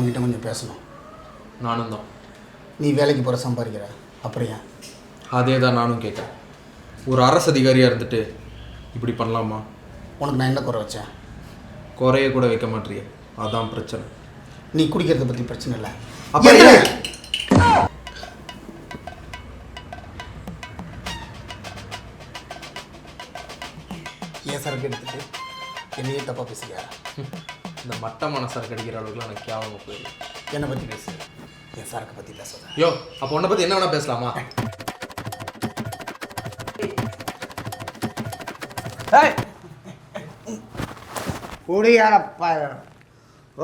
உங்ககிட்ட கொஞ்சம் பேசணும். நானும் தான் நீ வேலைக்கு போகிற சம்பாதிக்கிற. அப்புறம் ஏன்? அதே தான் நானும் கேட்டேன். ஒரு அரசு அதிகாரியாக இருந்துட்டு இப்படி பண்ணலாமா? உனக்கு நான் என்ன குறை வச்சேன்? குறைய கூட வைக்க மாட்டியே. அதான் பிரச்சனை. நீ குடிக்கிறத பற்றி பிரச்சனை இல்லை. அப்ப என்ன? ஏன்? ஏன் சரக்கு எடுத்துட்டு? என்னையே தப்பாக பேசுறியா இந்த மட்டமான சரக்கு அடிக்கிற அளவுக்குலாம் எனக்கு கேவலமாக போயிடும் என்னை பற்றி பேசு. என் சரக்கு பற்றி பேசாத. யோ அப்போ உன்னை பற்றி என்ன வேணால் பேசலாமா? குடியாரப்பா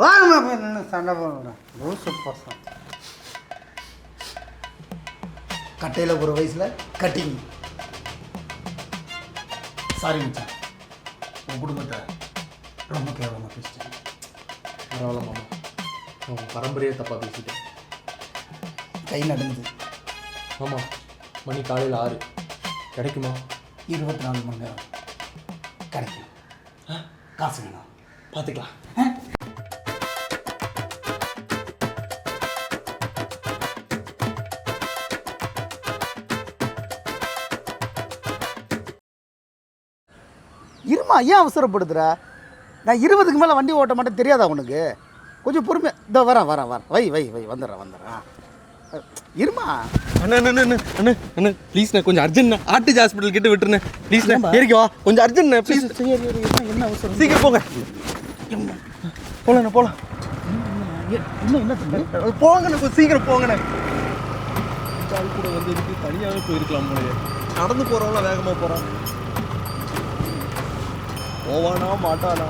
வாங்கம்மா போய் நின்று சண்டை லூசு கட்டையில் ஒரு வயசில் கட்டிங். சாரி மச்சான். உன் குடும்பத்தை ரொம்ப கேவலமாக பேசிட்டேன். பரவாயில்ல மாமா. உங்கள் பரம்பரையே தப்பாக பேசிட்டேன் கை நடந்து மாமா மணி காலையில் ஆறு. கிடைக்குமா? இருபத்தி நாலு மணி நேரம். கிடைக்கும். காசு வேணும். பார்த்துக்கலாம். இருமா ஏன் அவசரப்படுத்துற? நான் இருபதுக்கு மேலே வண்டி ஓட்ட மாட்டேன் தெரியாதா உனக்கு? கொஞ்சம் பொறுமை இதோ வரேன் வரேன் வரேன். வை வை வை வந்துடுறேன் வந்துடுறேன். இருமா? அண்ணா அண்ணா அண்ணா அண்ணா அண்ணா ப்ளீஸ்ண்ணா கொஞ்சம் அர்ஜென்ட்ண்ணா ஆர்டிஜ் ஹாஸ்பிட்டல் கிட்ட விட்டுருண்ணே. ப்ளீஸ்ண்ணா? ஏறிக்கோ கொஞ்சம் அர்ஜென்ட்ண்ணா ப்ளீஸ் என்ன- அவசரம்? சீக்கிரம் போங்க. போலாம். இன்னும் என்ன போங்கண்ணா கொஞ்சம் சீக்கிரம் போங்கண்ணே. ஆள் கூட வந்து இருக்கு தனியாகவே போயிருக்கலாம் போலயே. நடந்து போகிறவங்கள வேகமாக போகிறான் போவானா மாட்டானா?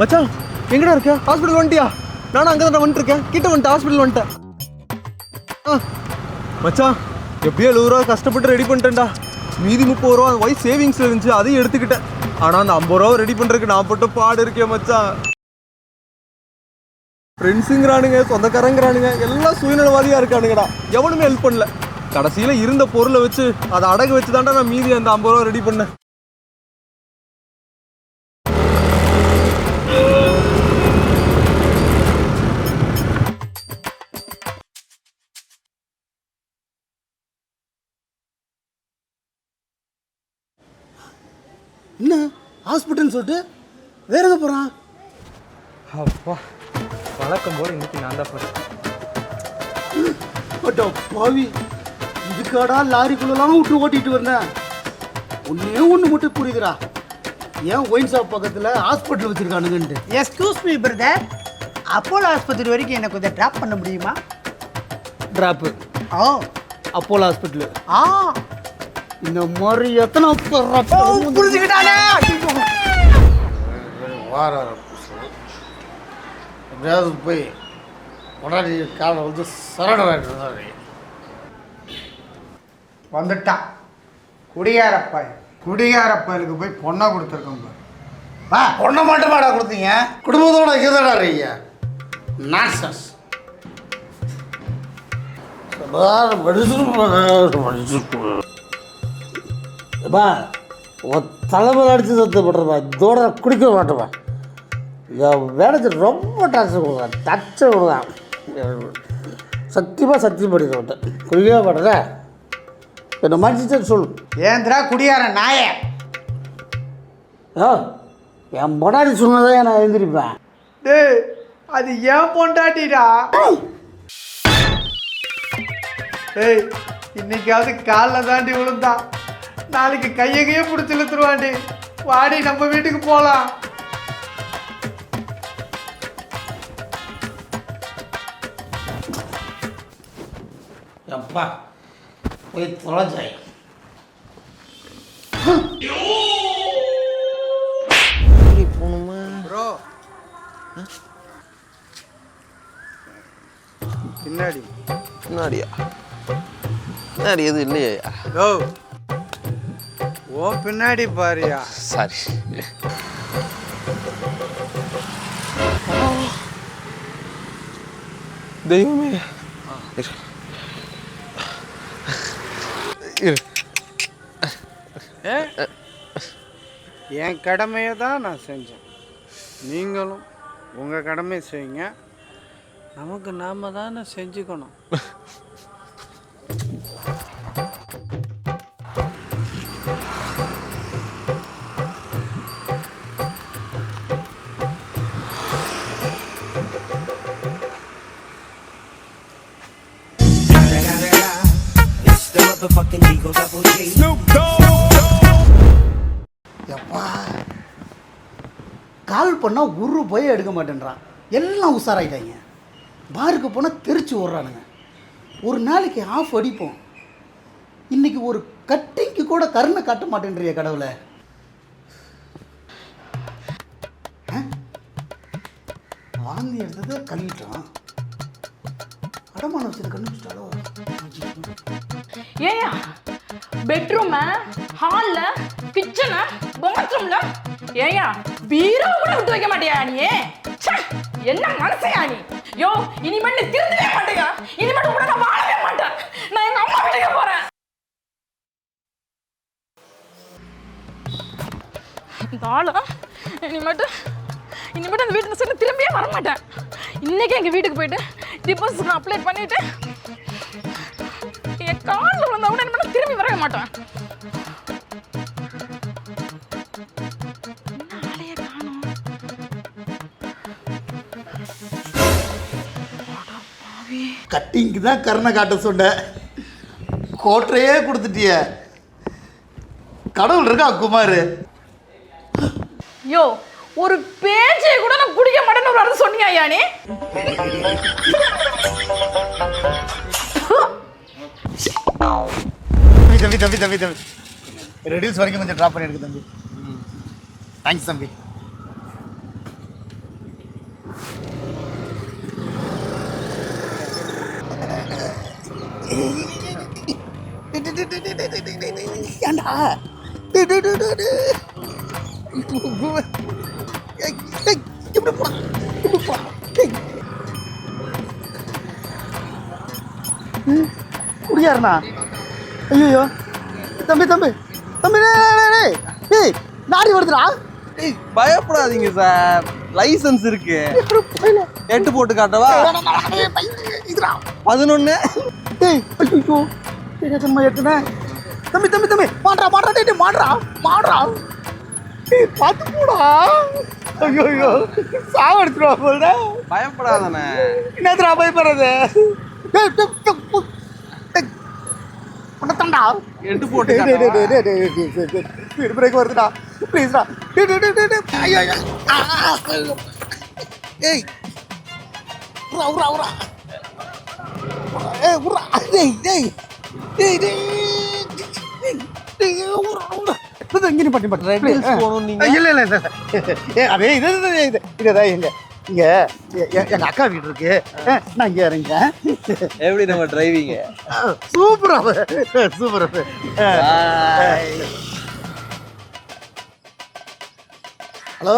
மச்சான் எங்கடா இருக்க? ஹாஸ்பிட்டல் வந்துட்டியா? நானும் அங்கே தான் வந்துட்டு இருக்கேன் கிட்ட வந்துட்டேன் ஹாஸ்பிட்டல் வந்துட்டேன். ஆ. மச்சான் எப்படியோ எழுபது ரூபா கஷ்டப்பட்டு ரெடி பண்ணிட்டேன்டா. மீதி முப்பது ரூபா ஒய்ஃப் சேவிங்ஸ் இருந்துச்சு அதையும் எடுத்துக்கிட்டேன். ஆனால் அந்த ஐம்பது ரூபா ரெடி பண்ணுறதுக்கு நான் போட்டு பாடு இருக்கேன் மச்சான். ஃப்ரெண்ட்ஸுங்கிறானுங்க சொந்தக்காரங்கிறானுங்க எல்லாம் சுயநலவாதியாக இருக்கானுங்கடா. எவனுமே ஹெல்ப் பண்ணல. கடைசியில் இருந்த பொருளை வச்சு அதை அடகு வச்சு தான்டா நான் மீதி அந்த ஐம்பது ரூபா ரெடி பண்ணேன். என்ன? ஹாஸ்பிட்டல்னு சொல்லிட்டு வேற எங்கே போகிறான் அப்பா வழக்கம் போல் இன்னைக்கு நான் தான் அட்டோ பாவி இதுக்காடா லாரிக்குள்ளெல்லாம் விட்டு ஓட்டிட்டு வந்தேன். ஒன்னே ஒன்று மட்டும் புரியுதுடா. ஏன் ஒயின் ஷாப் பக்கத்தில் ஹாஸ்பிட்டல் வச்சுருக்கானுங்கன்ட்டு. எஸ்கூஸ் மீ பிரதர் அப்போலோ ஆஸ்பத்திரி வரைக்கும் எனக்கு கொஞ்சம் ட்ராப் பண்ண முடியுமா? ட்ராப்பு ஓ. அப்போலோ ஹாஸ்பிட்டலு ஆ. இந்த மாதிரி எத்தனை புரிஞ்சுக்கிட்டானே? வார எப்படியாவது போய் உடனே காலை வந்து சரடராக வந்துட்டான் குடியாரப்பா குடியாரப்பயலுக்கு போய் பொண்ணை கொடுத்துருக்கோம். வா. பொண்ணை மட்டுமாடா கொடுத்தீங்க? குடும்பத்தோட இதுதாடா இருக்கீங்க நான்சன்ஸ் பா உன் தலைமையில் அடித்து சத்தப்படுறப்பா இதோட குடிக்க மாட்டேப்பா என் மேனேஜர் ரொம்ப டார்ச்சர் கொடுக்குறான். டார்ச்சர் கொடுக்குறான். சத்தியமாக சத்தியம் பண்ணிக்க மாட்டேன் குடிக்கவே மாட்டேங்க என்னை மன்னிச்சுட்டு சொல்லு. ஏந்திரா குடியார நாயே. ஆ என் முன்னாடி சொன்னதே நான் எழுந்திருப்பேன். டேய் அது ஏன் பொண்டாட்டிடா. டேய் இன்னைக்காவது காலில் தாண்டி விழுந்தா நாளைக்கு கையகையே பிடிச்சி இழுத்துருவாண்டி. வாடி நம்ம வீட்டுக்கு போகலாம் எப்பா போய் தொலைஞ்சாய். ப்ரோ. பின்னாடி. பின்னாடியா? பின்னாடி எதுவும் இல்லையா. ஓ ஓ பின்னாடி பாரியா. சாரி. தெய்வமே. என் கடமையை தான் நான் செஞ்சேன். நீங்களும் உங்கள் கடமையை செய்யுங்க. நமக்கு நாம தானே செஞ்சுக்கணும். எப்பா கால் பண்ணால் ஒரு போய் எடுக்க மாட்டேன்றான். எல்லாம் உஷாராயிட்டாங்க. பாருக்கு போனால் தெரிச்சு விட்றானுங்க ஒரு நாளைக்கு ஆஃப் அடிப்போம். இன்னைக்கு ஒரு கட்டிங்க்கு கூட கருணை காட்ட மாட்டேன்றிய கடவுளை. ஆ? வாந்தி எடுத்ததை கழுவிட்டோம் அடமான வச்சது கண்டுபிடிச்சிட்டாலோ ஏயா பெட்ரூம ஹால்ல கிச்சன பாத்ரூம்ல ஏயா பீரோ கூட விட்டு வைக்க மாட்டியா நீ? என்ன மனசையா நீ? யோ இனிமேல் நீ திருந்தவே மாட்டேயா இனிமேல் கூட நான் வாழவே மாட்டேன். நான் எங்க அம்மா வீட்டுக்கு போறேன். இந்த ஆளு இனிமேட்டு இனிமேட்டு அந்த வீட்டு சைடு திரும்பியே வர மாட்டேன் இன்னைக்கு எங்க வீட்டுக்கு போயிட்டு டிபாசிட் அப்ளை பண்ணிட்டு என் காலில் விழுந்தா கூட இனிமேல் திரும்பி வரவே மாட்டேன். என்ன கட்டிங்க்கு தான் கருணை காட்ட சொன்னேன் கோட்டையே கொடுத்துட்டிய. கடவுள் இருக்கா குமார்? யோ ஒரு பேச்சையை கூட நான் குடிக்க மாட்டேன்னு ஒரு அர்த்தம் சொன்னியா ஐயா நீ தம்பி தம்பி தம்பி தம்பி. ரெடியூஸ் வரைக்கும் கொஞ்சம் ட்ராப் பண்ணிருக்கு தம்பி. தேங்க்ஸ் தம்பி. ஏண்டா? குடியாருண்ணா? ஐயோ தம்பி தம்பி. தம்பி டேய், டேய், டேய், டேய். நாடி வருதுடா ஏய், பயப்படாதீங்க சார். லைசென்ஸ் இருக்கு. எட்டு போட்டு காட்டவா? பதினொன்னு. டேய் ஐயோ எட்டுனே தம்பி தம்பி தம்பி. மாட்றா மாட்றா டேய் டேய், மாட்றா மாட்றா டேய் பார்த்து போடா. ஐயோ ஐயோ சாவடிச்சிருவா போல. பயப்படாதானே என்னதுடா பயப்படுறது? உன்னதான்டா. எட்டு போட்டு. ஸ்பீடு பிரேக் வருதுடா ப்ளீஸ்டா. ஏய் உரா உரா உரா ஏய் உரா டேய் டேய் டேய் டேய் உரா உரா நீ பண்ணி Red பண்ணு Hills போகணும் நீங்க? இல்ல இல்ல இங்க இங்க எ- எ- எங்க அக்கா வீடு இருக்கு. நான் இங்க இறங்க எப்படி நம்ம டிரைவிங் சூப்பரா சூப்பரா ஹலோ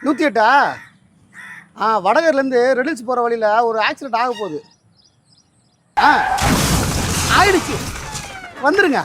நூற்றி எட்டா? ஆ வடகர்லேருந்து ரெடில்ஸ் போகிற வழியில் ஒரு ஆக்சிடென்ட் ஆக போகுது. ஆ ஆயிடுச்சு. வந்துருங்க.